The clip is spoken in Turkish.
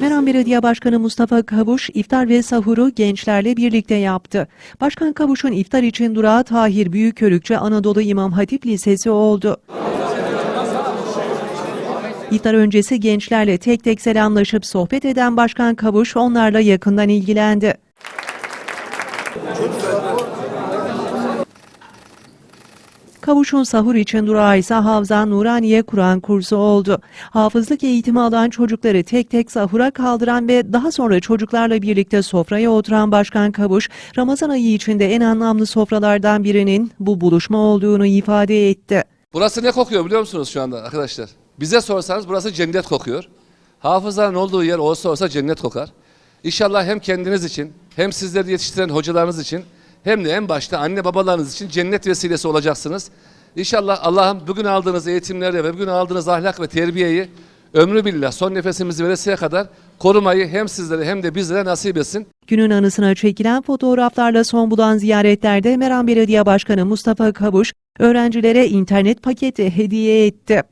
Meram Belediye Başkanı Mustafa Kavuş iftar ve sahuru gençlerle birlikte yaptı. Başkan Kavuş'un iftar için durağı Tahir Büyükörükçe Anadolu İmam Hatip Lisesi oldu. İftar öncesi gençlerle tek tek selamlaşıp sohbet eden Başkan Kavuş onlarla yakından ilgilendi. Kavuş'un sahur için durağı ise Havza Nuraniye Kur'an kursu oldu. Hafızlık eğitimi alan çocukları tek tek sahura kaldıran ve daha sonra çocuklarla birlikte sofraya oturan Başkan Kavuş, Ramazan ayı içinde en anlamlı sofralardan birinin bu buluşma olduğunu ifade etti. Burası ne kokuyor biliyor musunuz şu anda arkadaşlar? Bize sorsanız burası cennet kokuyor. Hafızların olduğu yer olsa olsa cennet kokar. İnşallah hem kendiniz için hem sizleri yetiştiren hocalarınız için hem de en başta anne babalarınız için cennet vesilesi olacaksınız. İnşallah Allah'ım bugün aldığınız eğitimleri ve bugün aldığınız ahlak ve terbiyeyi ömrü billah son nefesimizi veresiye kadar korumayı hem sizlere hem de bizlere nasip etsin. Günün anısına çekilen fotoğraflarla son bulan ziyaretlerde Meram Belediye Başkanı Mustafa Kavuş, öğrencilere internet paketi hediye etti.